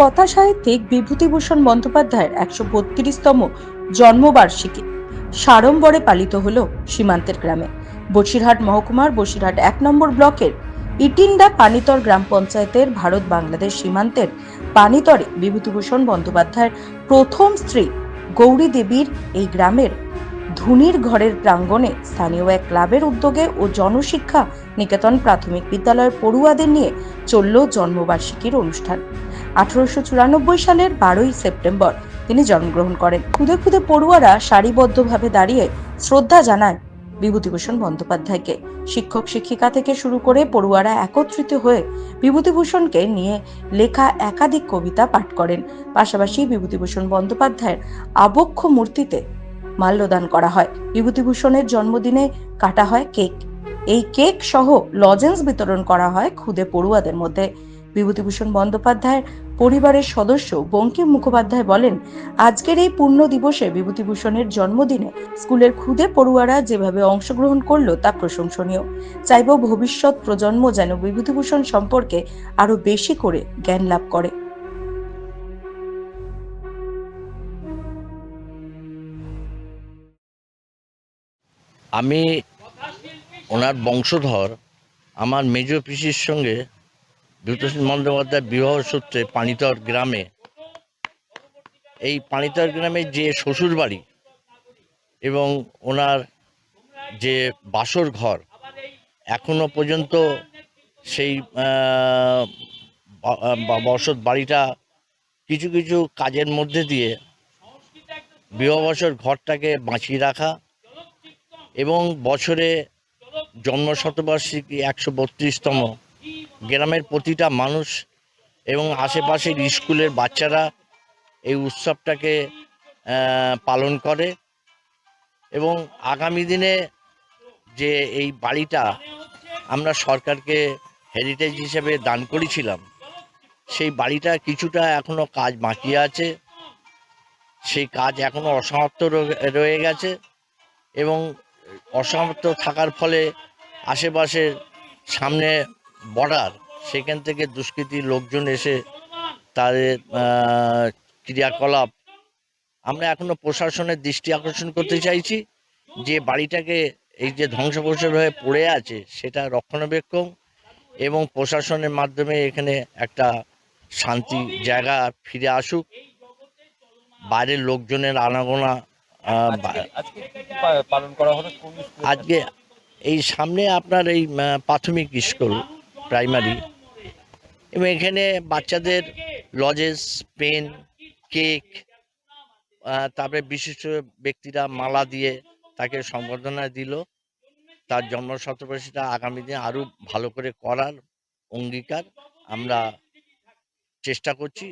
কথা সাহিত্যিক বিভূতিভূষণ বন্দ্যোপাধ্যায়ের একশো বত্রিশতম জন্মবার্ষিকী সাড়ম্বরে পালিত হল সীমান্তের গ্রামে। বসিরহাট মহকুমার বসিরহাট এক নম্বর ব্লকের ইটিন্ডা পানিতর গ্রাম পঞ্চায়েতের ভারত বাংলাদেশ সীমান্তের পানিতরে বিভূতিভূষণ বন্দ্যোপাধ্যায়ের প্রথম স্ত্রী গৌরী দেবীর এই গ্রামের ধুনির ঘরের প্রাঙ্গণে স্থানীয় এক ক্লাবের উদ্যোগে ও জনশিক্ষা নিকেতন প্রাথমিক বিদ্যালয়ের পড়ুয়াদের নিয়ে চলল জন্মবার্ষিকীর অনুষ্ঠান। আঠারোশো চুরানব্বই সালের বারোই সেপ্টেম্বর তিনি জন্মগ্রহণ করেন। খুদে খুদে পড়ুয়ারা সারিবদ্ধভাবে দাঁড়িয়ে শ্রদ্ধা জানায় বিভূতিভূষণ বন্দ্যোপাধ্যায়কে। শিক্ষক শিক্ষিকা থেকে শুরু করে পড়ুয়ারা একত্রিত হয়ে বিভূতিভূষণকে নিয়ে লেখা একাধিক কবিতা পাঠ করেন। পাশাপাশি বিভূতিভূষণ বন্দ্যোপাধ্যায়ের আবক্ষ মূর্তিতে মাল্যদান করা হয়। বিভূতিভূষণের জন্মদিনে কাটা হয় কেক। এই কেক সহ লজেন্স বিতরণ করা হয় খুদে পড়ুয়াদের মধ্যে। বিভূতিভূষণ বন্দ্যোপাধ্যায়ের পরিবারের সদস্য বঙ্কিম মুখোপাধ্যায় বলেন, আজকের এই পূর্ণ দিবসে বিভূতিভূষণের জন্মদিনে স্কুলের খুদে পড়ুয়ারা যেভাবে অংশগ্রহণ করল তা প্রশংসনীয়। চাইব ভবিষ্যৎ প্রজন্ম যেন বিভূতিভূষণ সম্পর্কে আরও বেশি করে জ্ঞান লাভ করে। আমি ওনার বংশধর আমার মেজ পিসির সঙ্গে বিভূতিভূষণ বন্দ্যোপাধ্যায় বিবাহ সূত্রে পানিতর গ্রামে, এই পানিতর গ্রামে যে শ্বশুর বাড়ি এবং ওনার যে বাসর ঘর, এখনও পর্যন্ত সেই বসত বাড়িটা কিছু কিছু কাজের মধ্যে দিয়ে বিবাহবসর ঘরটাকে বাঁচিয়ে রাখা এবং বছরে জন্ম শতবার্ষিকী একশো বত্রিশতম গ্রামের প্রতিটা মানুষ এবং আশেপাশের স্কুলের বাচ্চারা এই উৎসবটাকে পালন করে এবং আগামী দিনে যে এই বাড়িটা আমরা সরকারকে হেরিটেজ হিসেবে দান করেছিলাম, সেই বাড়িটা কিছুটা এখনও কাজ বাকি আছে। সেই কাজ এখনও অসমাপ্ত রয়ে গেছে এবং অসমাপ্ত থাকার ফলে আশেপাশের সামনে বর্ডার সেখান থেকে দুষ্কৃতী লোকজন এসে তাদের ক্রিয়াকলাপ। আমরা এখনও প্রশাসনের দৃষ্টি আকর্ষণ করতে চাইছি যে বাড়িটাকে এই যে ধ্বংসপ্রসর হয়ে পড়ে আছে সেটা রক্ষণাবেক্ষণ এবং প্রশাসনের মাধ্যমে এখানে একটা শান্তি জায়গা ফিরে আসুক। বাইরের লোকজনের আনাগোনা আজকে এই সামনে আপনার এই প্রাথমিক স্কুল। প্রাইমারি এবং এখানে বাচ্চাদের লজেস পেন কেক তারপরে বিশিষ্ট ব্যক্তিরা মালা দিয়ে তাকে সম্বর্ধনা দিল। তার জন্ম শতবার্ষিকীটা আগামী দিনে আরও ভালো করে করার অঙ্গীকার আমরা চেষ্টা করছি।